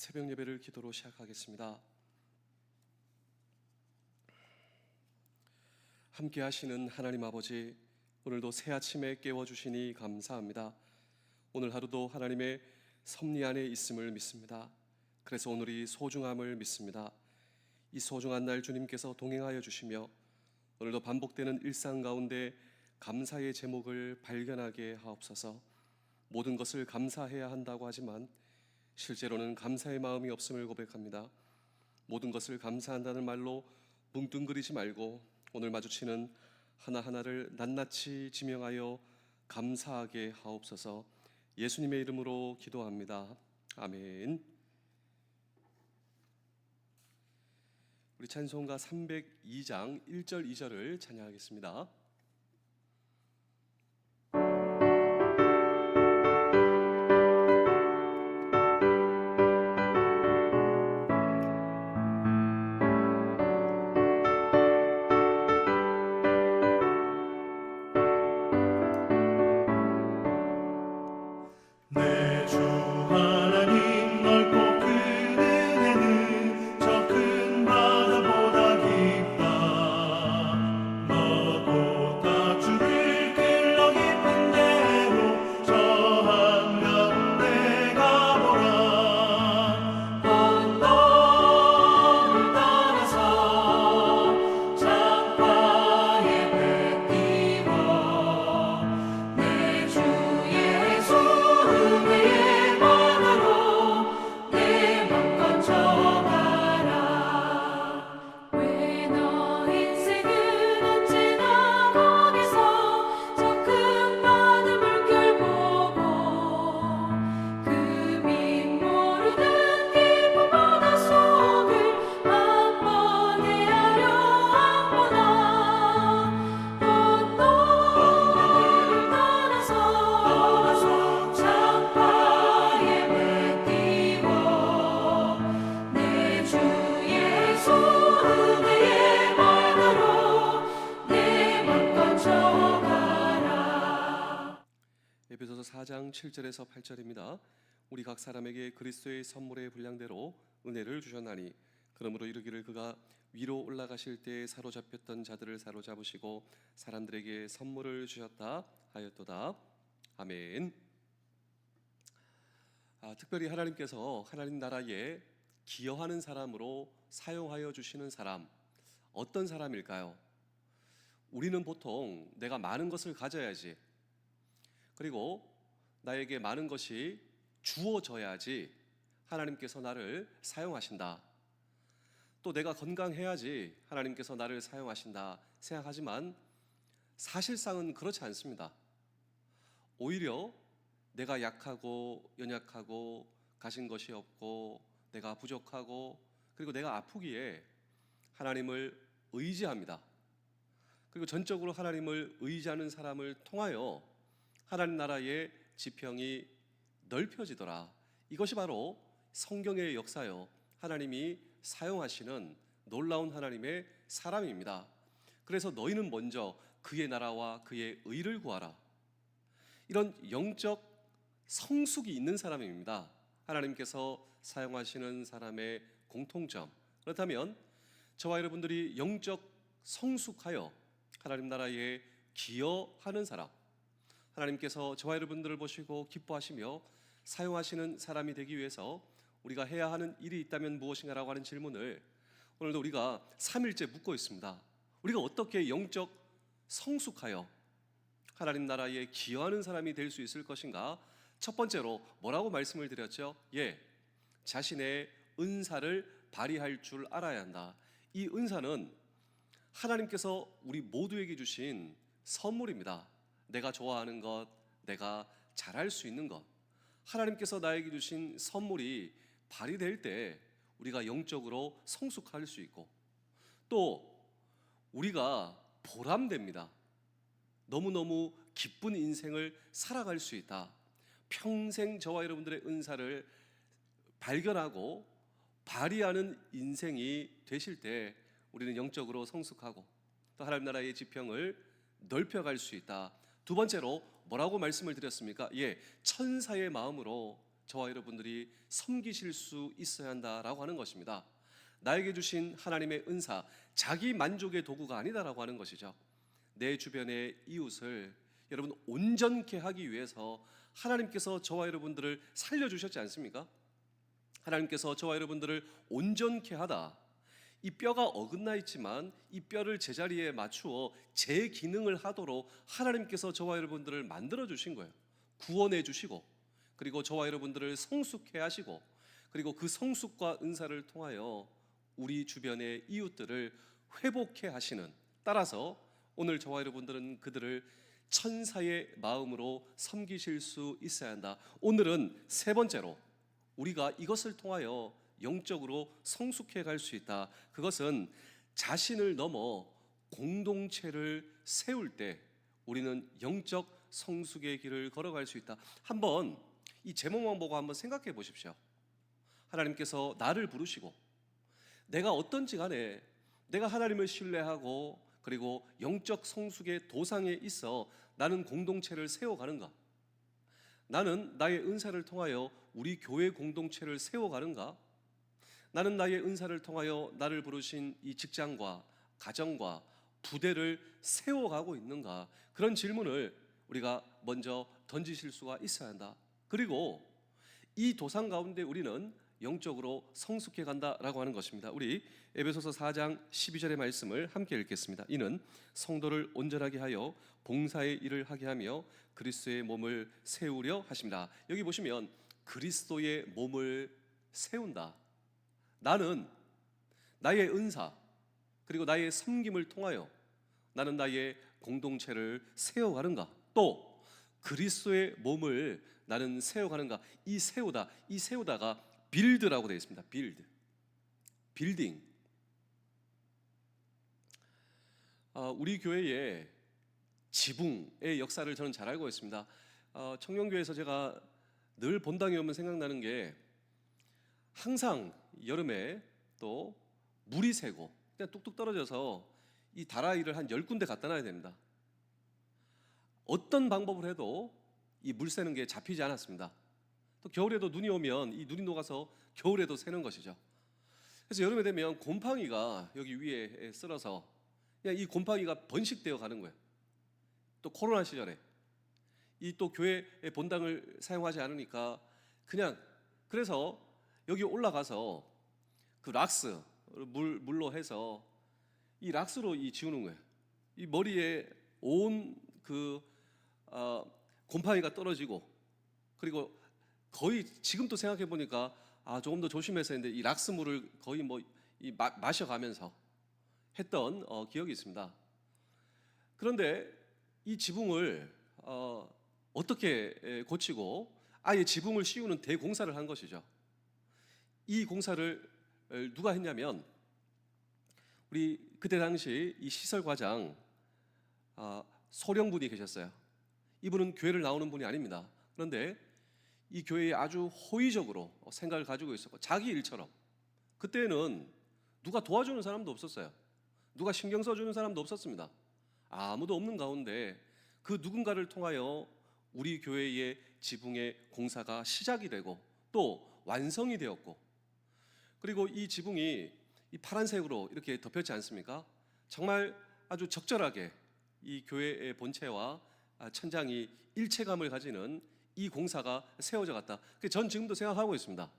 새벽 예배를 기도로 시작하겠습니다. 함께 하시는 하나님 아버지, 오늘도 새 아침에 깨워 주시니 감사합니다. 오늘 하루도 하나님의 섭리 안에 있음을 믿습니다. 그래서 오늘이 소중함을 믿습니다. 이 소중한 날 주님께서 동행하여 주시며 오늘도 반복되는 일상 가운데 감사의 제목을 발견하게 하옵소서. 모든 것을 감사해야 한다고 하지만 실제로는 감사의 마음이 없음을 고백합니다. 모든 것을 감사한다는 말로 뭉뚱그리지 말고 오늘 마주치는 하나하나를 낱낱이 지명하여 감사하게 하옵소서. 예수님의 이름으로 기도합니다. 아멘. 우리 찬송가 302장 1절 2절을 찬양하겠습니다. 7절에서 8절입니다. 우리 각 사람에게 그리스도의 선물의 분량대로 은혜를 주셨나니 그러므로 이르기를 그가 위로 올라가실 때 사로잡혔던 자들을 사로잡으시고 사람들에게 선물을 주셨다 하였도다. 아멘. 아, 특별히 하나님께서 하나님 나라에 기여하는 사람으로 사용하여 주시는 사람 어떤 사람일까요? 우리는 보통 내가 많은 것을 가져야지 그리고 나에게 많은 것이 주어져야지 하나님께서 나를 사용하신다. 또 내가 건강해야지 하나님께서 나를 사용하신다 생각하지만 사실상은 그렇지 않습니다. 오히려 내가 약하고 연약하고 가진 것이 없고 내가 부족하고 그리고 내가 아프기에 하나님을 의지합니다. 그리고 전적으로 하나님을 의지하는 사람을 통하여 하나님 나라의 지평이 넓혀지더라. 이것이 바로 성경의 역사요. 하나님이 사용하시는 놀라운 하나님의 사람입니다. 그래서 너희는 먼저 그의 나라와 그의 의를 구하라. 이런 영적 성숙이 있는 사람입니다. 하나님께서 사용하시는 사람의 공통점. 그렇다면 저와 여러분들이 영적 성숙하여 하나님 나라에 기여하는 사람, 하나님께서 저와 여러분들을 보시고 기뻐하시며 사용하시는 사람이 되기 위해서 우리가 해야 하는 일이 있다면 무엇인가라고 하는 질문을 오늘도 우리가 3일째 묻고 있습니다. 우리가 어떻게 영적 성숙하여 하나님 나라에 기여하는 사람이 될 수 있을 것인가? 첫 번째로 뭐라고 말씀을 드렸죠? 예, 자신의 은사를 발휘할 줄 알아야 한다. 이 은사는 하나님께서 우리 모두에게 주신 선물입니다. 내가 좋아하는 것, 내가 잘할 수 있는 것. 하나님께서 나에게 주신 선물이 발휘될 때 우리가 영적으로 성숙할 수 있고 또 우리가 보람됩니다. 너무너무 기쁜 인생을 살아갈 수 있다. 평생 저와 여러분들의 은사를 발견하고 발휘하는 인생이 되실 때 우리는 영적으로 성숙하고 또 하나님 나라의 지평을 넓혀갈 수 있다. 두 번째로 뭐라고 말씀을 드렸습니까? 예, 천사의 마음으로 저와 여러분들이 섬기실 수 있어야 한다라고 하는 것입니다. 나에게 주신 하나님의 은사, 자기 만족의 도구가 아니다라고 하는 것이죠. 내 주변의 이웃을 여러분 온전케 하기 위해서 하나님께서 저와 여러분들을 살려 주셨지 않습니까? 하나님께서 저와 여러분들을 온전케 하다. 이 뼈가 어긋나 있지만 이 뼈를 제자리에 맞추어 제 기능을 하도록 하나님께서 저와 여러분들을 만들어 주신 거예요. 구원해 주시고 그리고 저와 여러분들을 성숙해 하시고 그리고 그 성숙과 은사를 통하여 우리 주변의 이웃들을 회복해 하시는 따라서 오늘 저와 여러분들은 그들을 천사의 마음으로 섬기실 수 있어야 한다. 오늘은 세 번째로 우리가 이것을 통하여 영적으로 성숙해 갈 수 있다. 그것은 자신을 넘어 공동체를 세울 때 우리는 영적 성숙의 길을 걸어갈 수 있다. 한번 이 제목만 보고 한번 생각해 보십시오. 하나님께서 나를 부르시고 내가 어떤지 간에 내가 하나님을 신뢰하고 그리고 영적 성숙의 도상에 있어 나는 공동체를 세워가는가? 나는 나의 은사를 통하여 우리 교회 공동체를 세워가는가? 나는 나의 은사를 통하여 나를 부르신 이 직장과 가정과 부대를 세워가고 있는가? 그런 질문을 우리가 먼저 던지실 수가 있어야 한다. 그리고 이 도상 가운데 우리는 영적으로 성숙해 간다라고 하는 것입니다. 우리 에베소서 4장 12절의 말씀을 함께 읽겠습니다. 이는 성도를 온전하게 하여 봉사의 일을 하게 하며 그리스도의 몸을 세우려 하십니다. 여기 보시면 그리스도의 몸을 세운다. 나는 나의 은사 그리고 나의 섬김을 통하여 나는 나의 공동체를 세워가는가? 또 그리스도의 몸을 나는 세워가는가? 이 세우다, 이 세우다가 빌드라고 되어 있습니다. 빌드, 빌딩. 어, 우리 교회의 지붕의 역사를 저는 잘 알고 있습니다. 어, 청년교회에서 제가 늘 본당에 오면 생각나는 게 항상 여름에 또 물이 새고 그냥 뚝뚝 떨어져서 이 다라이를 한 열 군데 갖다 놔야 됩니다. 어떤 방법을 해도 이 물 새는 게 잡히지 않았습니다. 또 겨울에도 눈이 오면 이 눈이 녹아서 겨울에도 새는 것이죠. 그래서 여름에 되면 곰팡이가 여기 위에 쓸어서 그냥 이 곰팡이가 번식되어 가는 거예요. 또 코로나 시절에 이 또 교회의 본당을 사용하지 않으니까 그냥 그래서 여기 올라가서 그 락스 물 물로 해서 이 락스로 이 지우는 거예요. 이 머리에 온그 어, 곰팡이가 떨어지고 그리고 거의 지금도 생각해 보니까 아 조금 더 조심해서 했는데 이 락스 물을 거의 뭐 이 마셔가면서 했던 어, 기억이 있습니다. 그런데 이 지붕을 어, 어떻게 에, 고치고 아예 지붕을 씌우는 대공사를 한 것이죠. 이 공사를 에, 누가 했냐면 우리 그때 당시 이 시설 과장 아, 소령분이 계셨어요. 이분은 교회를 나오는 분이 아닙니다. 그런데 이 교회에 아주 호의적으로 생각을 가지고 있었고 자기 일처럼 그때는 누가 도와주는 사람도 없었어요. 누가 신경 써주는 사람도 없었습니다. 아무도 없는 가운데 그 누군가를 통하여 우리 교회의 지붕의 공사가 시작이 되고 또 완성이 되었고 그리고 이 지붕이 이 파란색으로 이렇게 덮였지 않습니까? 정말 아주 적절하게 이 교회의 본체와 아, 천장이 일체감을 가지는 이 공사가 세워져 갔다. 그전 지금도 생각하고 있습니다.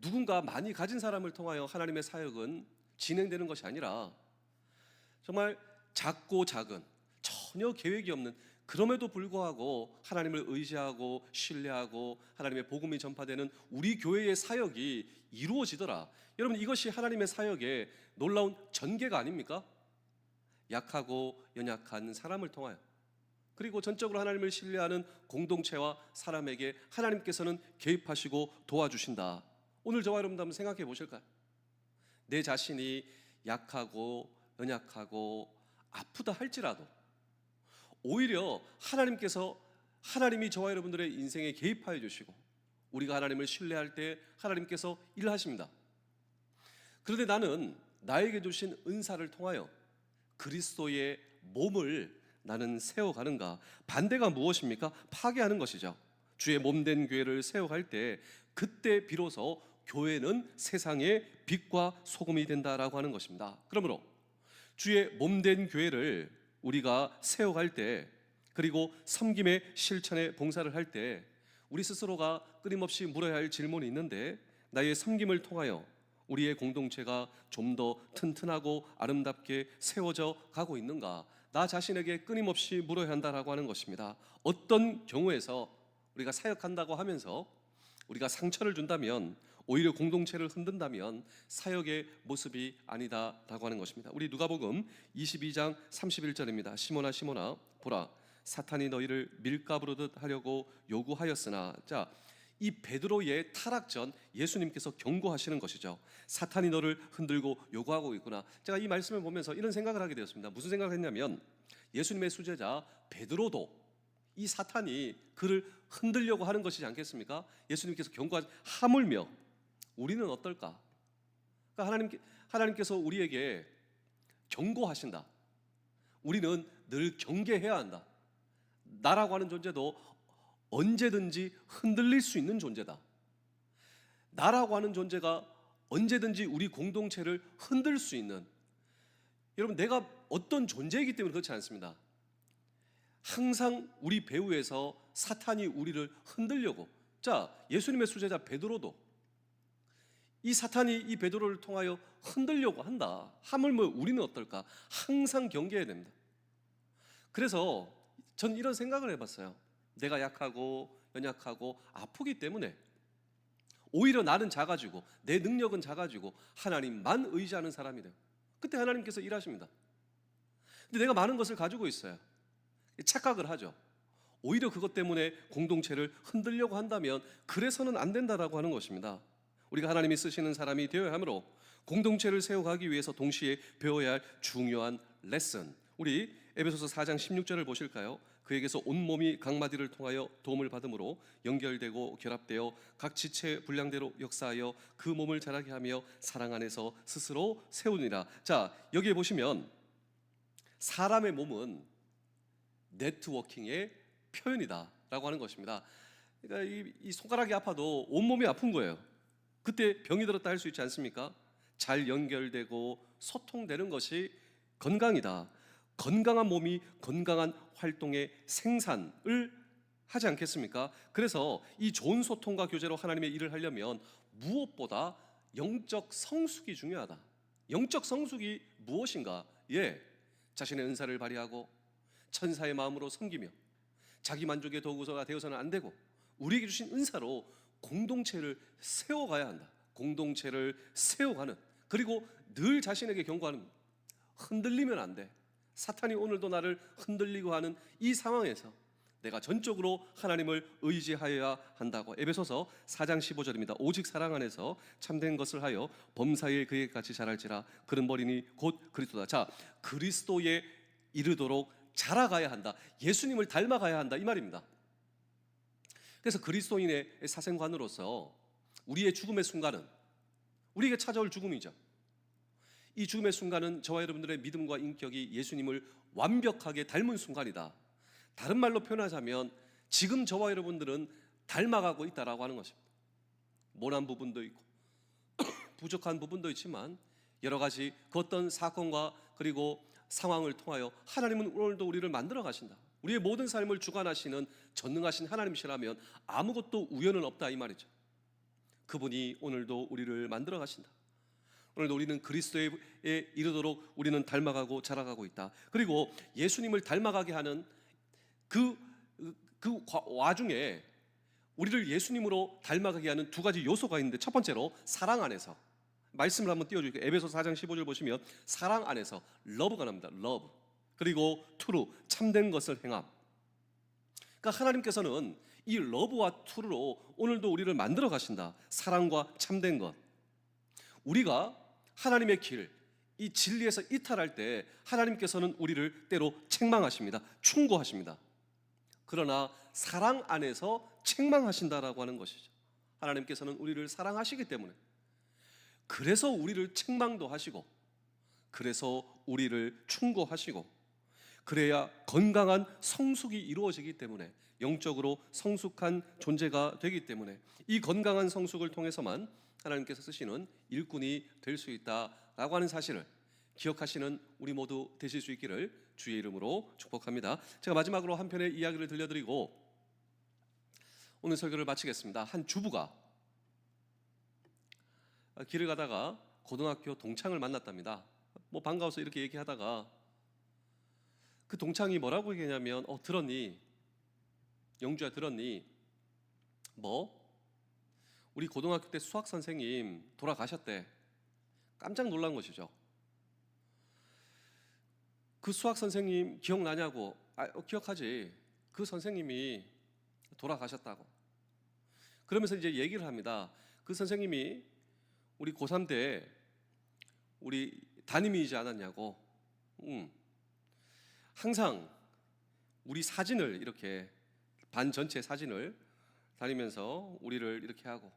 누군가 많이 가진 사람을 통하여 하나님의 사역은 진행되는 것이 아니라 정말 작고 작은 전혀 계획이 없는 그럼에도 불구하고 하나님을 의지하고 신뢰하고 하나님의 복음이 전파되는 우리 교회의 사역이 이루어지더라. 여러분 이것이 하나님의 사역의 놀라운 전개가 아닙니까? 약하고 연약한 사람을 통하여 그리고 전적으로 하나님을 신뢰하는 공동체와 사람에게 하나님께서는 개입하시고 도와주신다. 오늘 저와 여러분도 한번 생각해 보실까요? 내 자신이 약하고 연약하고 아프다 할지라도 오히려 하나님께서 하나님이 저와 여러분들의 인생에 개입하여 주시고 우리가 하나님을 신뢰할 때 하나님께서 일하십니다. 그런데 나는 나에게 주신 은사를 통하여 그리스도의 몸을 나는 세워가는가? 반대가 무엇입니까? 파괴하는 것이죠. 주의 몸된 교회를 세워갈 때 그때 비로소 교회는 세상의 빛과 소금이 된다라고 하는 것입니다. 그러므로 주의 몸된 교회를 우리가 세워갈 때 그리고 섬김의 실천의 봉사를 할 때 우리 스스로가 끊임없이 물어야 할 질문이 있는데 나의 섬김을 통하여 우리의 공동체가 좀 더 튼튼하고 아름답게 세워져 가고 있는가? 나 자신에게 끊임없이 물어야 한다라고 하는 것입니다. 어떤 경우에서 우리가 사역한다고 하면서 우리가 상처를 준다면 오히려 공동체를 흔든다면 사역의 모습이 아니다라고 하는 것입니다. 우리 누가복음 22장 31절입니다. 시몬아 시몬아 보라 사탄이 너희를 밀가부르듯 하려고 요구하였으나 자 이 베드로의 타락 전 예수님께서 경고하시는 것이죠. 사탄이 너를 흔들고 요구하고 있구나. 제가 이 말씀을 보면서 이런 생각을 하게 되었습니다. 무슨 생각을 했냐면 예수님의 수제자 베드로도 이 사탄이 그를 흔들려고 하는 것이지 않겠습니까? 예수님께서 경고하 하물며 우리는 어떨까? 그러니까 하나님 하나님께서 우리에게 경고하신다. 우리는 늘 경계해야 한다. 나라고 하는 존재도 언제든지 흔들릴 수 있는 존재다. 나라고 하는 존재가 언제든지 우리 공동체를 흔들 수 있는 여러분 내가 어떤 존재이기 때문에 그렇지 않습니다. 항상 우리 배후에서 사탄이 우리를 흔들려고 자 예수님의 수제자 베드로도 이 사탄이 이 베드로를 통하여 흔들려고 한다. 하물며 우리는 어떨까? 항상 경계해야 됩니다. 그래서 전 이런 생각을 해봤어요. 내가 약하고 연약하고 아프기 때문에 오히려 나는 작아지고 내 능력은 작아지고 하나님만 의지하는 사람이 돼요. 그때 하나님께서 일하십니다. 근데 내가 많은 것을 가지고 있어요. 착각을 하죠. 오히려 그것 때문에 공동체를 흔들려고 한다면 그래서는 안 된다라고 하는 것입니다. 우리가 하나님이 쓰시는 사람이 되어야 하므로 공동체를 세워가기 위해서 동시에 배워야 할 중요한 레슨. 우리 에베소서 4장 16절을 보실까요? 그에게서 온 몸이 각 마디를 통하여 도움을 받음으로 연결되고 결합되어 각 지체 분량대로 역사하여 그 몸을 자라게 하며 사랑 안에서 스스로 세우니라. 자, 여기에 보시면 사람의 몸은 네트워킹의 표현이다라고 하는 것입니다. 그러니까 이, 이 손가락이 아파도 온 몸이 아픈 거예요. 그때 병이 들었다 할 수 있지 않습니까? 잘 연결되고 소통되는 것이 건강이다. 건강한 몸이 건강한 활동의 생산을 하지 않겠습니까? 그래서 이 좋은 소통과 교제로 하나님의 일을 하려면 무엇보다 영적 성숙이 중요하다. 영적 성숙이 무엇인가? 예, 자신의 은사를 발휘하고 천사의 마음으로 섬기며 자기 만족의 도구가 되어서는 안 되고 우리에게 주신 은사로 공동체를 세워가야 한다. 공동체를 세워가는 그리고 늘 자신에게 경고하는 흔들리면 안 돼. 사탄이 오늘도 나를 흔들리고 하는 이 상황에서 내가 전적으로 하나님을 의지하여야 한다고 에베소서 4장 15절입니다. 오직 사랑 안에서 참된 것을 하여 범사에 그에 같이 자랄지라 그런 머리니 곧 그리스도다. 자, 그리스도에 이르도록 자라가야 한다. 예수님을 닮아가야 한다 이 말입니다. 그래서 그리스도인의 사생관으로서 우리의 죽음의 순간은 우리에게 찾아올 죽음이죠. 이 죽음의 순간은 저와 여러분들의 믿음과 인격이 예수님을 완벽하게 닮은 순간이다. 다른 말로 표현하자면 지금 저와 여러분들은 닮아가고 있다라고 하는 것입니다. 모난 부분도 있고 부족한 부분도 있지만 여러 가지 그 어떤 사건과 그리고 상황을 통하여 하나님은 오늘도 우리를 만들어 가신다. 우리의 모든 삶을 주관하시는 전능하신 하나님이시라면 아무것도 우연은 없다 이 말이죠. 그분이 오늘도 우리를 만들어 가신다. 오늘도 우리는 그리스도에 이르도록 우리는 닮아가고 자라가고 있다. 그리고 예수님을 닮아가게 하는 그, 그 과- 와중에 우리를 예수님으로 닮아가게 하는 두 가지 요소가 있는데 첫 번째로 사랑 안에서 말씀을 한번 띄워줄게요. 에베소 4장 15절 보시면 사랑 안에서 러브가 납니다. 러브 그리고 투루 참된 것을 행함. 그러니까 하나님께서는 이 러브와 투루로 오늘도 우리를 만들어 가신다. 사랑과 참된 것. 우리가 하나님의 길, 이 진리에서 이탈할 때 하나님께서는 우리를 때로 책망하십니다. 충고하십니다. 그러나 사랑 안에서 책망하신다라고 하는 것이죠. 하나님께서는 우리를 사랑하시기 때문에 그래서 우리를 책망도 하시고 그래서 우리를 충고하시고 그래야 건강한 성숙이 이루어지기 때문에 영적으로 성숙한 존재가 되기 때문에 이 건강한 성숙을 통해서만 하나님께서 쓰시는 일꾼이 될 수 있다라고 하는 사실을 기억하시는 우리 모두 되실 수 있기를 주의 이름으로 축복합니다. 제가 마지막으로 한 편의 이야기를 들려드리고 오늘 설교를 마치겠습니다. 한 주부가 길을 가다가 고등학교 동창을 만났답니다. 뭐 반가워서 이렇게 얘기하다가 그 동창이 뭐라고 얘기했냐면 어 들었니? 영주야 들었니? 뭐? 우리 고등학교 때 수학 선생님 돌아가셨대. 깜짝 놀란 것이죠. 그 수학 선생님 기억나냐고? 아, 어, 기억하지. 그 선생님이 돌아가셨다고. 그러면서 이제 얘기를 합니다. 그 선생님이 우리 고3 때 우리 담임이지 않았냐고. 음. 항상 우리 사진을 이렇게 반 전체 사진을 다니면서 우리를 이렇게 하고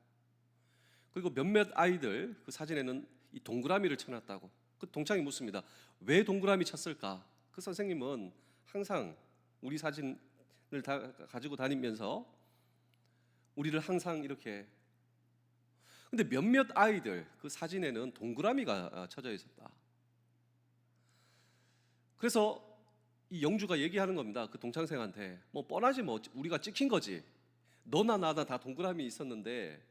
그리고 몇몇 아이들 그 사진에는 이 동그라미를 쳐놨다고 그 동창이 묻습니다 왜 동그라미 쳤을까? 그 선생님은 항상 우리 사진을 다 가지고 다니면서 우리를 항상 이렇게 근데 몇몇 아이들 그 사진에는 동그라미가 쳐져 있었다. 그래서 이 영주가 얘기하는 겁니다. 그 동창생한테 뭐 뻔하지 뭐 우리가 찍힌 거지. 너나 나나 다 동그라미 있었는데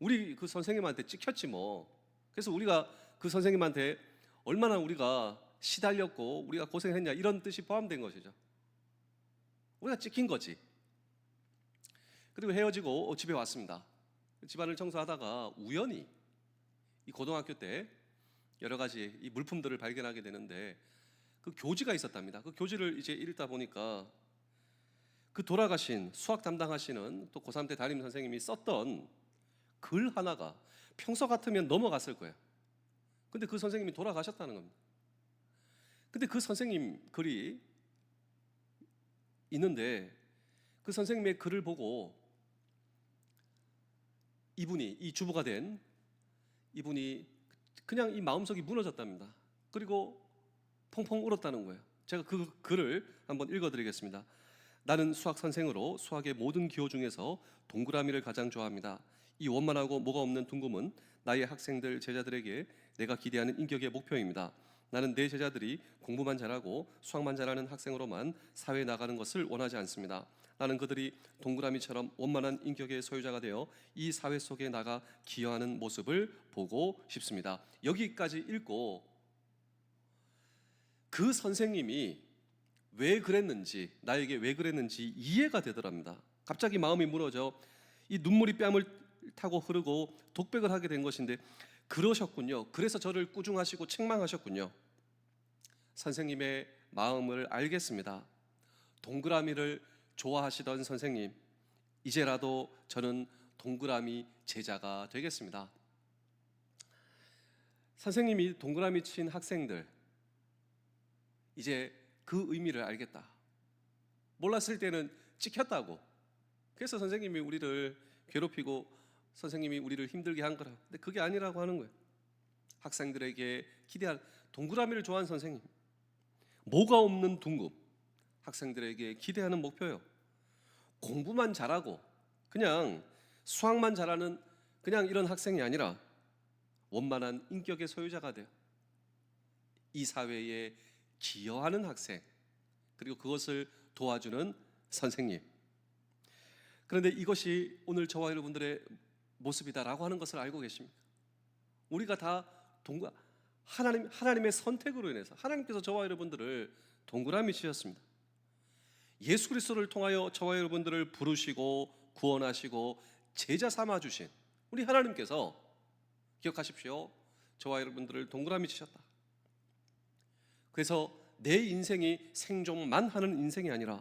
우리 그 선생님한테 찍혔지 뭐. 그래서 우리가 그 선생님한테 얼마나 우리가 시달렸고 우리가 고생했냐 이런 뜻이 포함된 것이죠. 우리가 찍힌 거지. 그리고 헤어지고 집에 왔습니다. 집안을 청소하다가 우연히 이 고등학교 때 여러 가지 이 물품들을 발견하게 되는데 그 교지가 있었답니다. 그 교지를 이제 읽다 보니까 그 돌아가신 수학 담당하시는 또 고3 때 담임 선생님이 썼던 글 하나가 평소 같으면 넘어갔을 거예요. 근데 그 선생님이 돌아가셨다는 겁니다. 근데 그 선생님 글이 있는데 그 선생님의 글을 보고 이분이 이 주부가 된 이분이 그냥 이 마음속이 무너졌답니다. 그리고 펑펑 울었다는 거예요. 제가 그 글을 한번 읽어드리겠습니다. 나는 수학 선생으로 수학의 모든 기호 중에서 동그라미를 가장 좋아합니다. 이 원만하고 뭐가 없는 둥금은 나의 학생들 제자들에게 내가 기대하는 인격의 목표입니다. 나는 내 제자들이 공부만 잘하고 수학만 잘하는 학생으로만 사회에 나가는 것을 원하지 않습니다. 나는 그들이 동그라미처럼 원만한 인격의 소유자가 되어 이 사회 속에 나가 기여하는 모습을 보고 싶습니다. 여기까지 읽고 그 선생님이 왜 그랬는지 나에게 왜 그랬는지 이해가 되더랍니다. 갑자기 마음이 무너져 이 눈물이 뺨을 타고 흐르고 독백을 하게 된 것인데 그러셨군요. 그래서 저를 꾸중하시고 책망하셨군요. 선생님의 마음을 알겠습니다. 동그라미를 좋아하시던 선생님, 이제라도 저는 동그라미 제자가 되겠습니다. 선생님이 동그라미 친 학생들, 이제 그 의미를 알겠다. 몰랐을 때는 찍혔다고. 그래서 선생님이 우리를 괴롭히고 선생님이 우리를 힘들게 한 거라. 근데 그게 아니라고 하는 거예요. 학생들에게 기대할 동그라미를 좋아하는 선생님. 뭐가 없는 둥금. 학생들에게 기대하는 목표요. 공부만 잘하고 그냥 수학만 잘하는 그냥 이런 학생이 아니라 원만한 인격의 소유자가 돼요. 이 사회에 기여하는 학생 그리고 그것을 도와주는 선생님. 그런데 이것이 오늘 저와 여러분들의 모습이다라고 하는 것을 알고 계십니까? 우리가 다 동그 하나님 하나님의 선택으로 인해서 하나님께서 저와 여러분들을 동그라미 치셨습니다. 예수 그리스도를 통하여 저와 여러분들을 부르시고 구원하시고 제자 삼아 주신 우리 하나님께서 기억하십시오. 저와 여러분들을 동그라미 치셨다. 그래서 내 인생이 생존만 하는 인생이 아니라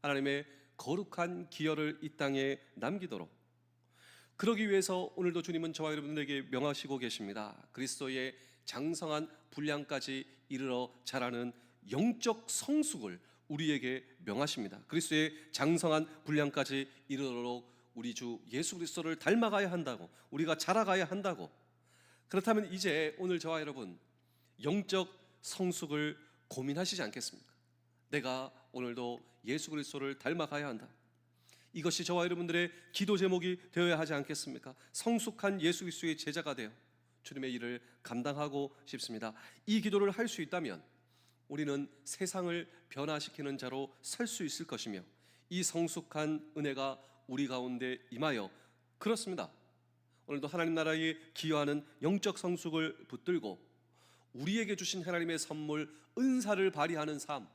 하나님의 거룩한 기여를 이 땅에 남기도록 그러기 위해서 오늘도 주님은 저와 여러분들에게 명하시고 계십니다. 그리스도의 장성한 분량까지 이르러 자라는 영적 성숙을 우리에게 명하십니다. 그리스도의 장성한 분량까지 이르도록 우리 주 예수 그리스도를 닮아가야 한다고 우리가 자라가야 한다고 그렇다면 이제 오늘 저와 여러분 영적 성숙을 고민하시지 않겠습니까? 내가 오늘도 예수 그리스도를 닮아가야 한다. 이것이 저와 여러분들의 기도 제목이 되어야 하지 않겠습니까? 성숙한 예수 그리스도의 제자가 되어 주님의 일을 감당하고 싶습니다. 이 기도를 할 수 있다면 우리는 세상을 변화시키는 자로 설수 있을 것이며 이 성숙한 은혜가 우리 가운데 임하여 그렇습니다. 오늘도 하나님 나라에 기여하는 영적 성숙을 붙들고 우리에게 주신 하나님의 선물 은사를 발휘하는 삶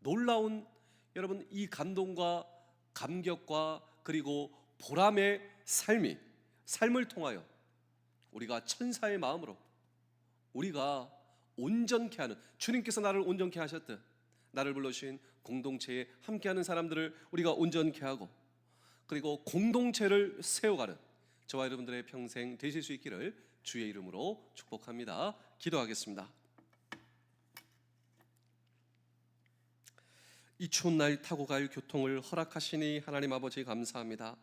놀라운 여러분 이 감동과 감격과 그리고 보람의 삶이 삶을 통하여 우리가 천사의 마음으로 우리가 온전케 하는 주님께서 나를 온전케 하셨듯 나를 불러주신 공동체에 함께하는 사람들을 우리가 온전케 하고 그리고 공동체를 세워가는 저와 여러분들의 평생 되실 수 있기를 주의 이름으로 축복합니다. 기도하겠습니다. 이 추운 날 타고 갈 교통을 허락하시니 하나님 아버지 감사합니다.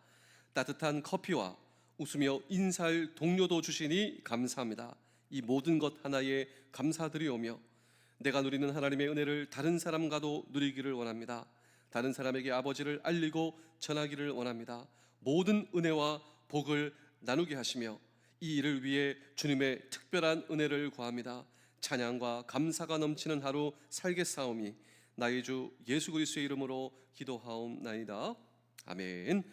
따뜻한 커피와 웃으며 인사할 동료도 주시니 감사합니다. 이 모든 것 하나에 감사드리오며 내가 누리는 하나님의 은혜를 다른 사람과도 누리기를 원합니다. 다른 사람에게 아버지를 알리고 전하기를 원합니다. 모든 은혜와 복을 나누게 하시며 이 일을 위해 주님의 특별한 은혜를 구합니다. 찬양과 감사가 넘치는 하루 살겠사오니 나의 주 예수 그리스도의 이름으로 기도하옵나이다. 아멘.